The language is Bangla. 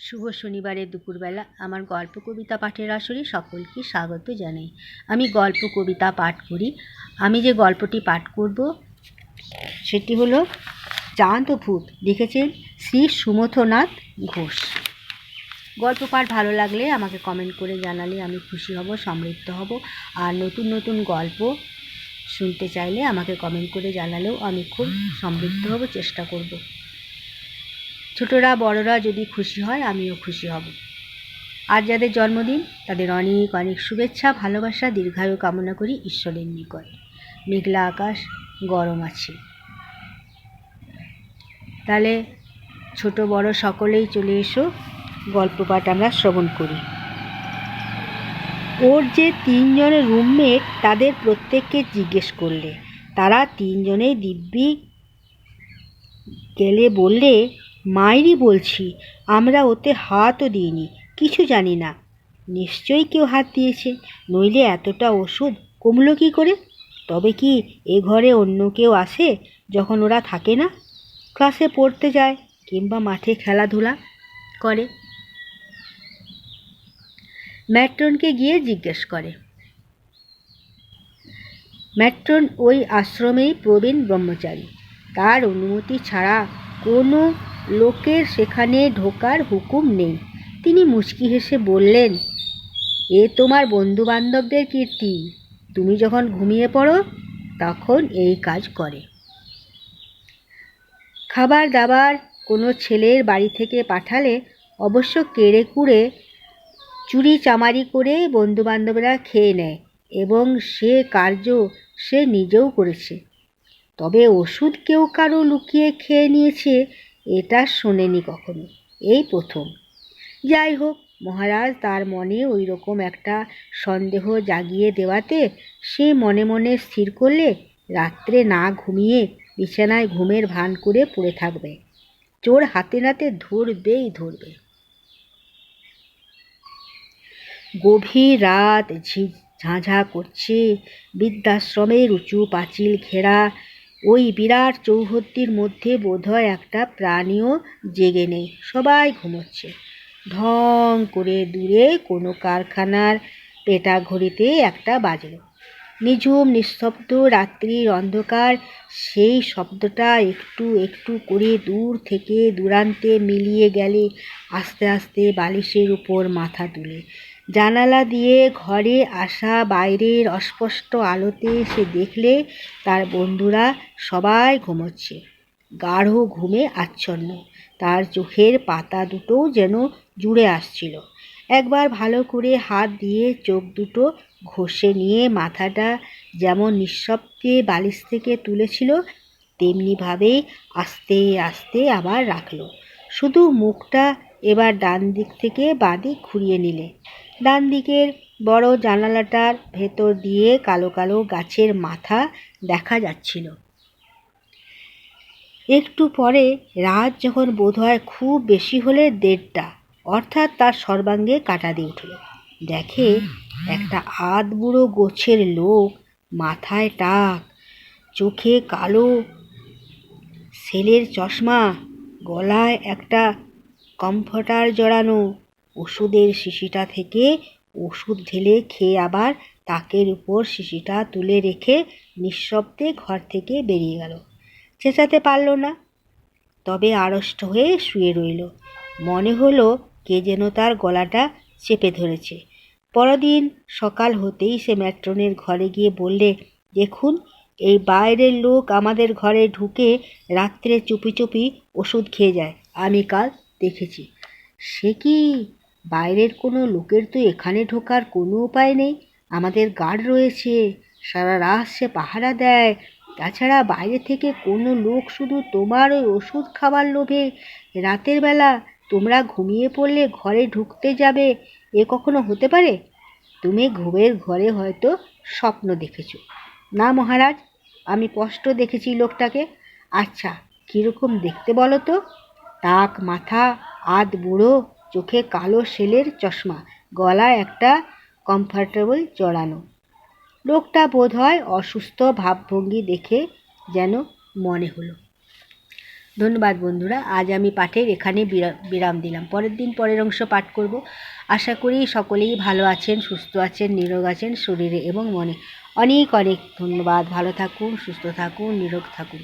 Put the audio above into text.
শুভ শনিবারের দুপুরবেলা আমার গল্প কবিতা পাঠের আসরে সকলকে স্বাগত জানাই। আমি গল্প কবিতা পাঠ করি। আমি যে গল্পটি পাঠ করব, সেটি হলো চাঁদ ও ভূত, লিখেছেন শ্রী সুমথনাথ ঘোষ। গল্প পাঠ ভালো লাগলে আমাকে কমেন্ট করে জানালে আমি খুশি হব, সমৃদ্ধ হব। আর নতুন নতুন গল্প শুনতে চাইলে আমাকে কমেন্ট করে জানালেও আমি খুব সমৃদ্ধ হব, চেষ্টা করব। ছোটরা, বড়রা যদি খুশি হয়, আমিও খুশি হব। আর যাদের জন্মদিন, তাদের অনেক অনেক শুভেচ্ছা, ভালোবাসা, দীর্ঘায়ু কামনা করি ঈশ্বরের নিকট। মেঘলা আকাশ, গরম আছে। তাহলে ছোট, বড় সকলেই চলে এসো, গল্প পাঠ আমরা শ্রবণ করি। ওর যে তিনজনের রুমমেট তাদের প্রত্যেককে জিজ্ঞেস করলে। তারা তিনজনেই দিব্যি গেলে বললে মায়েরই বলছি, আমরা ওতে হাতও দিইনি, কিছু জানি না। নিশ্চয়ই কেউ হাত দিয়েছে, নইলে এতটা ওষুধ কমলো কী করে? তবে কি এ ঘরে অন্য কেউ আসে যখন ওরা থাকে না? ক্লাসে পড়তে যায় কিংবা মাঠে খেলাধুলা করে। ম্যাট্রনকে গিয়ে জিজ্ঞেস করে। ম্যাট্রন ওই আশ্রমেই প্রবীণ ব্রহ্মচারী। তার অনুমতি ছাড়া কোনো লোকের সেখানে ঢোকার হুকুম নেই। তিনি মুচকি হেসে বললেন, এ তোমার বন্ধু বান্ধবদের কীর্তি। তুমি যখন ঘুমিয়ে পড়ো, তখন এই কাজ করে। খাবার দাবার কোনো ছেলের বাড়ি থেকে পাঠালে অবশ্য কেড়ে কুড়ে চুরি চামারি করে বন্ধুবান্ধবরা খেয়ে নেয় এবং সে কার্য সে নিজেও করেছে। তবে ওষুধ কেউ কারও লুকিয়ে খেয়ে নিয়েছে এটা শোনেনি কখনো। এই প্রথম। যাই হোক, মহারাজ তার মনে ওই রকম একটা সন্দেহ জাগিয়ে দেওয়াতে সে মনে মনে স্থির করলে রাত্রে না ঘুমিয়ে বিছানায় ঘুমের ভান করে পড়ে থাকবে। চোর হাতে নাতে ধরবেই ধরবে। গভীর রাত ঝি ঝাঁঝা করছে। বৃদ্ধাশ্রমের উঁচু পাঁচিল ঘেরা। ওই বিরাট চৌহদ্দির মধ্যে বোধহয় একটা প্রাণীও জেগে নেই। সবাই ঘুমোচ্ছে। ঢং করে দূরে কোনো কারখানার পেটা ঘড়িতে একটা বাজল। নিঝুম, নিস্তব্ধ রাত্রির অন্ধকার, সেই শব্দটা একটু একটু করে দূর থেকে দূরান্তে মিলিয়ে গেলে আস্তে আস্তে বালিশের উপর মাথা তুলে। জানালা দিয়ে ঘরে আসা বাইরের অস্পষ্ট আলোতে সে দেখলে তার বন্ধুরা সবাই ঘুমোচ্ছে। গাঢ় ঘুমে আচ্ছন্ন। তার চোখের পাতা দুটোও যেন জুড়ে আসছিল। একবার ভালো করে হাত দিয়ে চোখ দুটো ঘষে নিয়ে মাথাটা যেমন নিঃশব্দে বালিশ থেকে তুলেছিল তেমনিভাবেই আস্তে আস্তে আবার রাখল। শুধু মুখটা এবার ডান দিক থেকে বাদিক ঘুরিয়ে নিলে। ডান দিকের বড় জানালাটার ভেতর দিয়ে কালো কালো গাছের মাথা দেখা যাচ্ছিল। একটু পরে রাত যখন বোধহয় খুব বেশি হলে দেড়টা, অর্থাৎ তার সর্বাঙ্গে কাটা দিয়ে উঠল। দেখে একটা আধ বুড়ো গোছের লোক মাথায় টাক, চোখে কালো, সেলের চশমা, গলায় একটা কমফর্টার জড়ানো। ওষুধের শিশিটা থেকে ওষুধ ঢেলে খেয়ে আবার তাকের উপর শিশিটা তুলে রেখে নিঃশব্দে ঘর থেকে বেরিয়ে গেল। চেঁচাতে পারল না। তবে আড়ষ্ট হয়ে শুয়ে রইল। মনে হলো কে যেন তার গলাটা চেপে ধরেছে। পরদিন সকাল হতেই সে ম্যাট্রনের ঘরে গিয়ে বললে, দেখুন, এই বাইরের লোক আমাদের ঘরে ঢুকে রাত্রে চুপি চুপি ওষুধ খেয়ে যায়। আমি কাল দেখেছি। সে কি বাইরের কোনো লোকের তো এখানে ঢোকার কোনো উপায় নেই? আমাদের গার্ড রয়েছে, সারা রাত সে পাহারা দেয়। তাছাড়া বাইরে থেকে কোনো লোক শুধু তোমার ওই ওষুধ খাবার লোভে। রাতের বেলা তোমরা ঘুমিয়ে পড়লে ঘরে ঢুকতে যাবে, এ কখনো হতে পারে? তুমি ঘুমের ঘরে হয়তো স্বপ্ন দেখেছ। না মহারাজ, আমি স্পষ্ট দেখেছি লোকটাকে। আচ্ছা কীরকম দেখতে বলো তো? টাক মাথা আধ বুড়ো, চোখে কালো সেলের চশমা, গলায় একটা কমফর্টেবল জড়ানো। লোকটা বোধ হয় অসুস্থ ভাবভঙ্গি দেখে যেন মনে হলো। ধন্যবাদ বন্ধুরা, আজ আমি পাঠের এখানে বিরা- বিরাম দিলাম। পরের দিন পরের অংশ পাঠ করব। আশা করি সকলেই ভালো আছেন, সুস্থ আছেন, নিরোগ আছেন শরীরে এবং মনে। অনেক অনেক ধন্যবাদ। ভালো থাকুন, সুস্থ থাকুন, নিরোগ থাকুন।